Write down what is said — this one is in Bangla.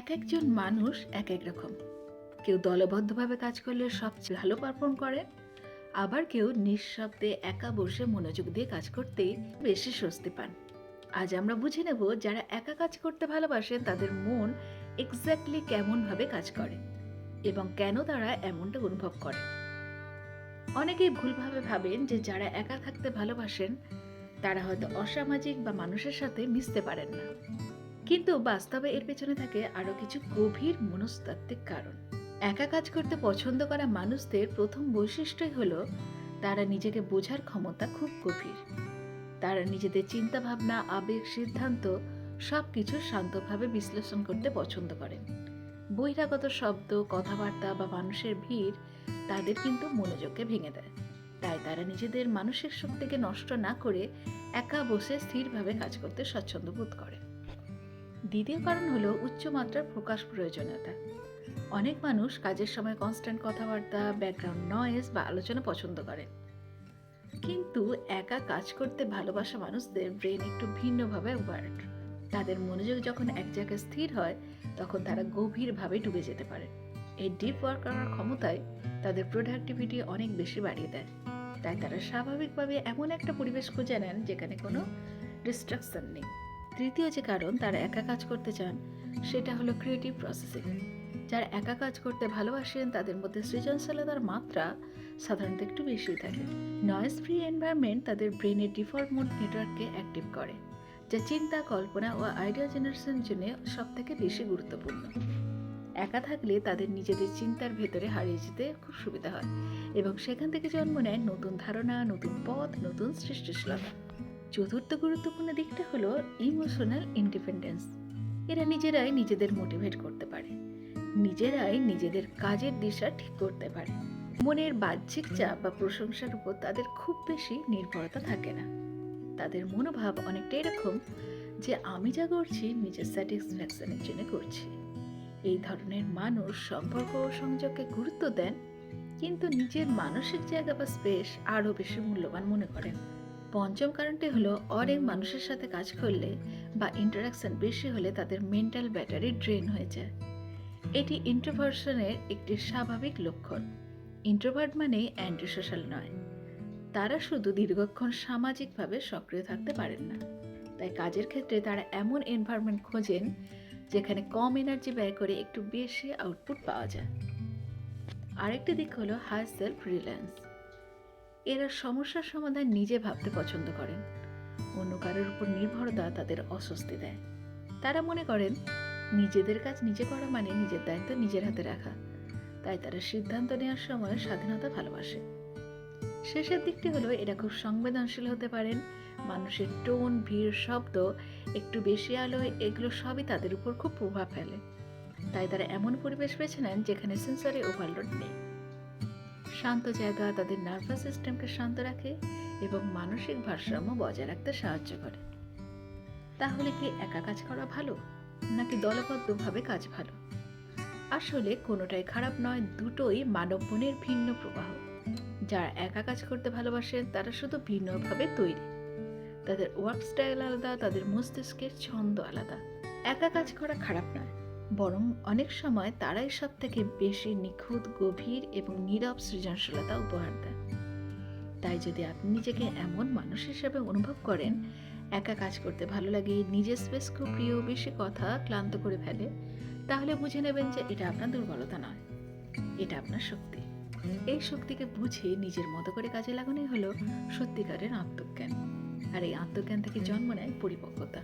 এক একজন মানুষ এক এক রকম। কেউ দলবদ্ধভাবে কাজ করলে সবচেয়ে ভালো পারফর্ম করে, আবার কেউ নিঃশব্দে একা বসে মনোযোগ দিয়ে কাজ করতে বেশি স্বস্তি পান। আজ আমরা বুঝে নেব যারা একা কাজ করতে ভালোবাসেন তাদের মন এক্স্যাক্টলি কেমনভাবে কাজ করে এবং কেন তারা এমনটা অনুভব করে। অনেকেই ভুলভাবে ভাবেন যে যারা একা থাকতে ভালোবাসেন, তারা হয়তো অসামাজিক বা মানুষের সাথে মিশতে পারেন না। কিন্তু বাস্তবে এর পেছনে থাকে আরও কিছু গভীর মনস্তাত্ত্বিক কারণ। একা কাজ করতে পছন্দ করা মানুষদের প্রথম বৈশিষ্ট্যই হলো তারা নিজেকে বোঝার ক্ষমতা খুব গভীর। তারা নিজেদের চিন্তা ভাবনা আবেগ, সিদ্ধান্ত সব কিছু শান্তভাবে বিশ্লেষণ করতে পছন্দ করেন। বহিরাগত শব্দ, কথাবার্তা বা মানুষের ভিড় তাদের কিন্তু মনোযোগকে ভেঙে দেয়। তাই তারা নিজেদের মানসিক শক্তিকে নষ্ট না করে একা বসে স্থিরভাবে কাজ করতে স্বচ্ছন্দ বোধ করে। দ্বিতীয় কারণ হলো উচ্চমাত্রার প্রকাশ প্রয়োজনীয়তা। অনেক মানুষ কাজের সময় কনস্ট্যান্ট কথাবার্তা ব্যাকগ্রাউন্ড নয়েজ বা আলোচনা পছন্দ করেন। কিন্তু একা কাজ করতে ভালোবাসা মানুষদের ব্রেন একটু ভিন্নভাবে ওয়ার্ক তাদের মনোযোগ যখন এক জায়গায় স্থির হয়, তখন তারা গভীরভাবে ডুবে যেতে পারে। এই ডিপ ওয়ার্ক করার ক্ষমতায় তাদের প্রোডাক্টিভিটি অনেক বেশি বাড়িয়ে দেয়। তাই তারা স্বাভাবিকভাবে এমন একটা পরিবেশ খুঁজে নেন যেখানে কোনো ডিস্ট্রাকশন নেই। তৃতীয় যে কারণ, তারা একা কাজ করতে চান, সেটা হলো ক্রিয়েটিভ প্রসেসিং যারা একা কাজ করতে ভালোবাসেন, তাদের মধ্যে সৃজনশীলতার মাত্রা সাধারণত একটু বেশি থাকে। নয়েজ ফ্রি এনভায়রনমেন্ট তাদের ব্রেনের ডিফল্ট মোড নেটওয়ার্ককে অ্যাক্টিভ করে, যা চিন্তা, কল্পনা ও আইডিয়া জেনারেশনের জন্য সব থেকে বেশি গুরুত্বপূর্ণ। একা থাকলে তাদের নিজেদের চিন্তার ভেতরে হারিয়ে যেতে খুব সুবিধা হয় এবং সেখান থেকে জন্ম নেয় নতুন ধারণা, নতুন পথ, নতুন সৃষ্টিশীলতা। চতুর্থ গুরুত্বপূর্ণ দিকটা হলো ইমোশনাল ইন্ডিপেন্ডেন্স এরা নিজেরাই নিজেদের মোটিভেট করতে পারে। নিজেরাই নিজেদের কাজের দিশা ঠিক করতে পারে। মনের বাহ্যিক চাপ বা প্রশংসার উপর তাদের খুব বেশি নির্ভরতা থাকে না। তাদের মনোভাব অনেকটা এরকম যে, আমি যা করছি, নিজের স্যাটিসফ্যাকশনের জন্য করছি। এই ধরনের মানুষ সম্পর্ক ও সংযোগকে গুরুত্ব দেন, কিন্তু নিজের মানসিক জায়গা বা স্পেস আরও বেশি মূল্যবান মনে করেন। পঞ্চম কারণটি হলো অনেক মানুষের সাথে কাজ করলে বা ইন্টারাকশন বেশি হলে তাদের মেন্টাল ব্যাটারি ড্রেন হয়ে যায়। এটি ইন্ট্রোভার্সনের একটি স্বাভাবিক লক্ষণ। ইন্ট্রোভার্ট মানেই অ্যান্টি সোশ্যাল নয়। তারা শুধু দীর্ঘক্ষণ সামাজিকভাবে সক্রিয় থাকতে পারেন না। তাই কাজের ক্ষেত্রে তারা এমন এনভায়রনমেন্ট খোঁজেন, যেখানে কম এনার্জি ব্যয় করে একটু বেশি আউটপুট পাওয়া যায়। আরেকটি দিক হলো হাই সেলফ রিলায়েন্স এরা সমস্যার সমাধান নিজে ভাবতে পছন্দ করেন। অন্য কারোর উপর নির্ভরতা তাদের অস্বস্তি দেয়। তারা মনে করেন, নিজেদের কাজ নিজে করা মানে নিজের দায়িত্ব নিজের হাতে রাখা। তাই তারা সিদ্ধান্ত নেওয়ার সময় স্বাধীনতা ভালোবাসে। শেষের দিকটি হলো, এরা খুব সংবেদনশীল হতে পারেন, মানুষের টোন, ভিড়, শব্দ, একটু বেশি আলোয়, এগুলো সবই তাদের উপর খুব প্রভাব ফেলে। তাই তারা এমন পরিবেশ বেছে নেন যেখানে সেন্সারি ওভারলোড নেই। শান্ত জায়গা, তাদের নার্ভাস সিস্টেমকে শান্ত রাখে এবং মানসিক ভারসাম্য বজায় রাখতে সাহায্য করে। তাহলে কি একা কাজ করা ভালো, নাকি দলবদ্ধভাবে কাজ ভালো? আসলে কোনোটাই খারাপ নয়, দুটোই মানব মনের ভিন্ন প্রবাহ। যারা একা কাজ করতে ভালোবাসেন, তারা শুধু ভিন্নভাবে তৈরি। তাদের ওয়ার্ক স্টাইল আলাদা, তাদের মস্তিষ্কের ছন্দ আলাদা। একা কাজ করা খারাপ নয় বরং অনেক সময় তারাই সব থেকে বেশি নিখুঁত, গভীর এবং নীরব সৃজনশীলতা উপহার দেন তাই যদি আপনি নিজেকে এমন মানুষ হিসেবে অনুভব করেন, একা কাজ করতে ভালো লাগে, নিজের স্পেস খুব প্রিয়, বেশি কথা ক্লান্ত করে ফেলে, তাহলে বুঝে নেবেন যে এটা আপনার দুর্বলতা নয়। এটা আপনার শক্তি। এই শক্তিকে বুঝে নিজের মতো করে কাজে লাগানোই হলো সত্যিকারের আত্মজ্ঞান। আর এই আত্মজ্ঞান থেকে জন্ম নেয় পরিপক্কতা।